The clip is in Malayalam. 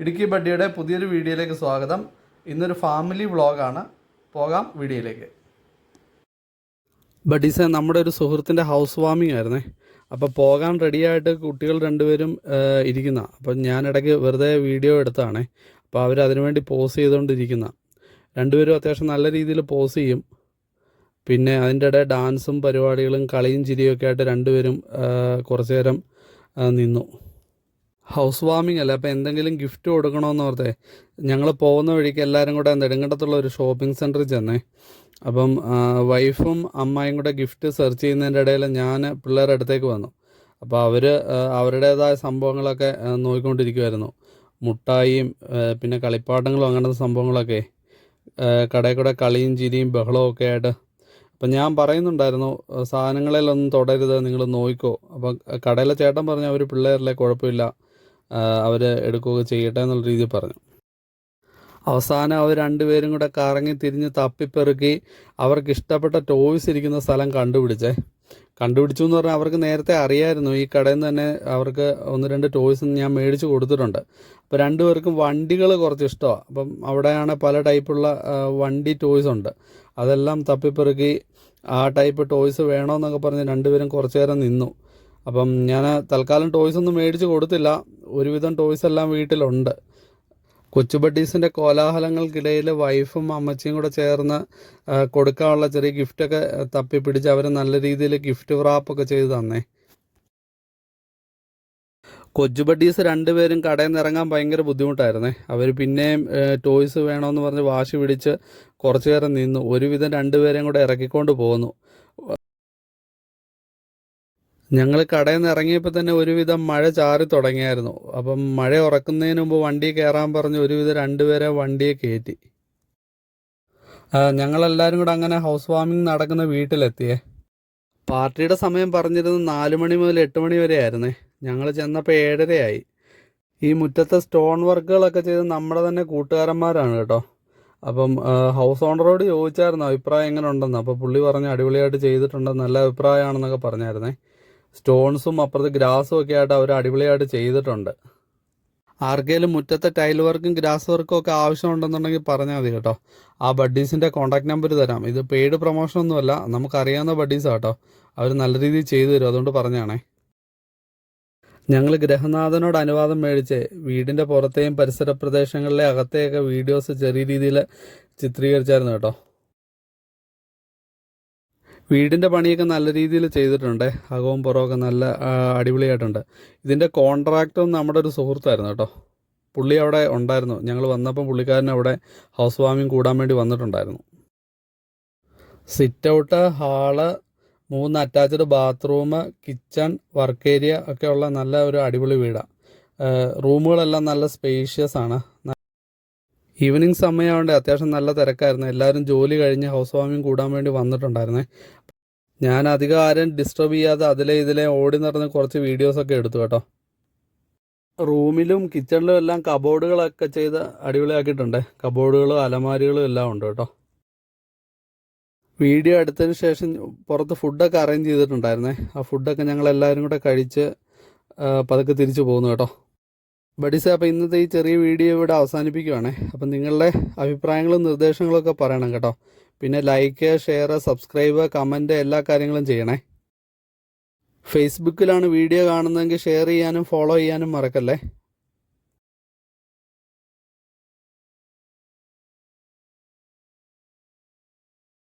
ഇടുക്കി ബഡ്ഡിയുടെ പുതിയൊരു വീഡിയോയിലേക്ക് സ്വാഗതം. ഇന്നൊരു ഫാമിലി വ്ളോഗാണ് പോകാം വീഡിയോയിലേക്ക്. ബഡീസെ നമ്മുടെ ഒരു സുഹൃത്തിന്റെ ഹൗസ് വാമിംഗ് ആയിരുന്നേ. അപ്പോൾ പോകാൻ റെഡിയായിട്ട് കുട്ടികൾ രണ്ടുപേരും ഇരിക്കുന്ന. അപ്പം ഞാനിടയ്ക്ക് വെറുതെ വീഡിയോ എടുത്താണ്. അപ്പോൾ അവർ അതിനുവേണ്ടി പോസ് ചെയ്തുകൊണ്ടിരിക്കുന്ന. രണ്ടുപേരും അത്യാവശ്യം നല്ല രീതിയിൽ പോസ് ചെയ്യും. പിന്നെ അതിന്റെ ഇടയിൽ ഡാൻസും പരിപാടികളും കളിയും ചിരിയും ഒക്കെ ആയിട്ട് രണ്ടുപേരും കുറച്ചു നേരം നിന്നു. ഹൗസ് വാമിംഗ് അല്ല? അപ്പോൾ എന്തെങ്കിലും ഗിഫ്റ്റ് കൊടുക്കണമെന്ന് ഓർത്തേ. ഞങ്ങൾ പോകുന്ന വഴിക്ക് എല്ലാവരും കൂടെ നെടുങ്കണ്ടത്തുള്ള ഒരു ഷോപ്പിംഗ് സെന്ററിൽ ചെന്നേ. അപ്പം വൈഫും അമ്മായും കൂടെ ഗിഫ്റ്റ് സെർച്ച് ചെയ്യുന്നതിന്റെ ഇടയിൽ ഞാൻ പിള്ളേരുടെ അടുത്തേക്ക് വന്നു. അപ്പോൾ അവർ അവരുടേതായ സംഭവങ്ങളൊക്കെ നോക്കിക്കൊണ്ടിരിക്കുമായിരുന്നു മുട്ടായിയും പിന്നെ കളിപ്പാട്ടങ്ങളും അങ്ങനത്തെ സംഭവങ്ങളൊക്കെ കടയിൽ കൂടെ കളിയും ചിരിയും ബഹളവും ഒക്കെ ആയിട്ട്. അപ്പം ഞാൻ പറയുന്നുണ്ടായിരുന്നു സാധനങ്ങളിലൊന്നും തൊടരുത് നിങ്ങൾ നോക്കിക്കോ അപ്പം കടയിലെ ചേട്ടൻ പറഞ്ഞു അവർ പിള്ളേരല്ലേ കുഴപ്പമില്ല. അവർ എടുക്കുകയൊക്കെ ചെയ്യട്ടെ എന്നുള്ള രീതിയിൽ പറഞ്ഞു. അവസാനം അവർ രണ്ടുപേരും കൂടെ കറങ്ങി തിരിഞ്ഞ് തപ്പിപ്പെറുക്കി അവർക്ക് ഇഷ്ടപ്പെട്ട ടോയ്സ് ഇരിക്കുന്ന സ്ഥലം കണ്ടുപിടിച്ചേ. കണ്ടുപിടിച്ചു എന്ന് പറഞ്ഞാൽ അവർക്ക് നേരത്തെ അറിയായിരുന്നു. ഈ കടയിൽ നിന്ന് തന്നെ അവർക്ക് ഒന്ന് രണ്ട് ടോയ്സ് ഞാൻ മേടിച്ച് കൊടുത്തിട്ടുണ്ട്. അപ്പോൾ രണ്ടുപേർക്കും വണ്ടികൾ കുറച്ച് ഇഷ്ടമാണ്. അപ്പം അവിടെയാണ് പല ടൈപ്പുള്ള വണ്ടി ടോയ്സ് ഉണ്ട്. അതെല്ലാം തപ്പിപ്പെറുക്കി ആ ടൈപ്പ് ടോയ്സ് വേണമെന്നൊക്കെ പറഞ്ഞ് രണ്ടുപേരും കുറച്ച് നേരം നിന്നു. അപ്പം ഞാൻ തൽക്കാലം ടോയ്സ് ഒന്നും മേടിച്ച് കൊടുത്തില്ല. ഒരുവിധം ടോയ്സ് എല്ലാം വീട്ടിലുണ്ട്. കൊച്ചുബഡീസിന്റെ കോലാഹലങ്ങൾക്കിടയിൽ വൈഫും അമ്മച്ചിയും കൂടെ ചേർന്ന് കൊടുക്കാനുള്ള ചെറിയ ഗിഫ്റ്റൊക്കെ തപ്പി പിടിച്ച് അവർ നല്ല രീതിയിൽ ഗിഫ്റ്റ് റാപ്പൊക്കെ ചെയ്ത് തന്നേ. കൊച്ചുബഡീസ് രണ്ടുപേരും കടയിൽ നിന്ന് ഇറങ്ങാൻ ഭയങ്കര ബുദ്ധിമുട്ടായിരുന്നേ. അവർ പിന്നെയും ടോയ്സ് വേണമെന്ന് പറഞ്ഞ് വാശി പിടിച്ച് കുറച്ചു നേരം നിന്നു. ഒരുവിധം രണ്ടുപേരെയും കൂടെ ഇറക്കിക്കൊണ്ട് പോന്നു. ഞങ്ങൾ കടയിൽ നിന്ന് ഇറങ്ങിയപ്പോൾ തന്നെ ഒരുവിധം മഴ ചാറി തുടങ്ങിയായിരുന്നു. അപ്പം മഴ ഉറക്കുന്നതിന് മുമ്പ് വണ്ടി കയറാൻ പറഞ്ഞ് ഒരുവിധം രണ്ടുപേരെ വണ്ടിയെ കയറ്റി ഞങ്ങളെല്ലാവരും കൂടെ അങ്ങനെ ഹൗസ് വാമിംഗ് നടക്കുന്ന വീട്ടിലെത്തിയേ. പാർട്ടിയുടെ സമയം പറഞ്ഞിരുന്നത് നാല് മണി മുതൽ എട്ട് മണി വരെ ആയിരുന്നേ. ഞങ്ങൾ ചെന്നപ്പോൾ ഏഴരയായി. ഈ മുറ്റത്തെ സ്റ്റോൺ വർക്കുകളൊക്കെ ചെയ്ത് നമ്മുടെ തന്നെ കൂട്ടുകാരന്മാരാണ് കേട്ടോ. അപ്പം ഹൗസ് ഓണറോട് ചോദിച്ചായിരുന്നു അഭിപ്രായം എങ്ങനെ ഉണ്ടെന്ന്. അപ്പോൾ പുള്ളി പറഞ്ഞു അടിപൊളിയായിട്ട് ചെയ്തിട്ടുണ്ടെന്ന് നല്ല അഭിപ്രായമാണെന്നൊക്കെ പറഞ്ഞായിരുന്നേ. സ്റ്റോൺസും അപ്പുറത്ത് ഗ്രാസും ഒക്കെ ആയിട്ട് അവർ അടിപൊളിയായിട്ട് ചെയ്തിട്ടുണ്ട്. ആർക്കെങ്കിലും മുറ്റത്തെ ടൈൽ വർക്കും ഗ്രാസ് വർക്കും ഒക്കെ ആവശ്യമുണ്ടെന്നുണ്ടെങ്കിൽ പറഞ്ഞാൽ മതി കേട്ടോ. ആ ബഡ്ഡീസിന്റെ കോൺടാക്ട് നമ്പർ തരാം. ഇത് പെയ്ഡ് പ്രൊമോഷൻ ഒന്നുമല്ല നമുക്കറിയാവുന്ന ബഡ്ഡീസാണ് കേട്ടോ. അവർ നല്ല രീതിയിൽ ചെയ്തു തരും അതുകൊണ്ട് പറഞ്ഞാണേ. ഞങ്ങൾ ഗ്രഹനാഥനോട് അനുവാദം മേടിച്ച് വീടിന്റെ പുറത്തെയും പരിസര പ്രദേശങ്ങളിലെ അകത്തെയൊക്കെ വീഡിയോസ് ചെറിയ രീതിയിൽ ചിത്രീകരിച്ചായിരുന്നു കേട്ടോ. വീടിന്റെ പണിയൊക്കെ നല്ല രീതിയിൽ ചെയ്തിട്ടുണ്ട്. അകവും പുറമൊക്കെ നല്ല അടിപൊളിയായിട്ടുണ്ട്. ഇതിന്റെ കോൺട്രാക്റ്റും നമ്മുടെ ഒരു സുഹൃത്തായിരുന്നു കേട്ടോ. പുള്ളി അവിടെ ഉണ്ടായിരുന്നു. ഞങ്ങൾ വന്നപ്പോൾ പുള്ളിക്കാരൻ അവിടെ ഹൗസ് വാമിങ് കൂടാൻ വേണ്ടി വന്നിട്ടുണ്ടായിരുന്നു. സിറ്റ് ഔട്ട് ഹാൾ മൂന്ന് attached bathroom kitchen work area ഒക്കെ ഉള്ള നല്ല ഒരു അടിപൊളി വീടാണ് റൂമുകളെല്ലാം നല്ല സ്പേഷ്യസ് ആണ്. ഈവനിങ് സമയമായതുകൊണ്ട് അത്യാവശ്യം നല്ല തിരക്കായിരുന്നു. എല്ലാവരും ജോലി കഴിഞ്ഞ് ഹൗസ് വാമിങ് കൂടാൻ വേണ്ടി വന്നിട്ടുണ്ടായിരുന്നേ. ഞാൻ അധികം ആരും ഡിസ്റ്റർബ് ചെയ്യാതെ അതിലെ ഇതിലെ ഓടി നടന്ന് കുറച്ച് വീഡിയോസ് ഒക്കെ എടുത്തു കേട്ടോ. റൂമിലും കിച്ചണിലും എല്ലാം കബോർഡുകളൊക്കെ ചെയ്ത് അടിപൊളിയാക്കിയിട്ടുണ്ട്. കബോർഡുകളും അലമാരികളും എല്ലാം ഉണ്ട് കേട്ടോ. വീഡിയോ എടുത്തതിന് ശേഷം പുറത്ത് ഫുഡൊക്കെ അറേഞ്ച് ചെയ്തിട്ടുണ്ടായിരുന്നേ. ആ ഫുഡൊക്കെ ഞങ്ങൾ എല്ലാവരും കൂടെ കഴിച്ച് പതുക്കെ തിരിച്ചു പോകുന്നു കേട്ടോ. ബഡീസെ അപ്പോൾ ഇന്നത്തെ ഈ ചെറിയ വീഡിയോ ഇവിടെ അവസാനിപ്പിക്കുവാണേ. അപ്പം നിങ്ങളുടെ അഭിപ്രായങ്ങളും നിർദ്ദേശങ്ങളും ഒക്കെ പറയണം കേട്ടോ. പിന്നെ ലൈക്ക് ഷെയർ സബ്സ്ക്രൈബ് കമന്റ് എല്ലാ കാര്യങ്ങളും ചെയ്യണേ. ഫേസ്ബുക്കിലാണ് വീഡിയോ കാണുന്നതെങ്കിൽ ഷെയർ ചെയ്യാനും ഫോളോ ചെയ്യാനും മറക്കല്ലേ?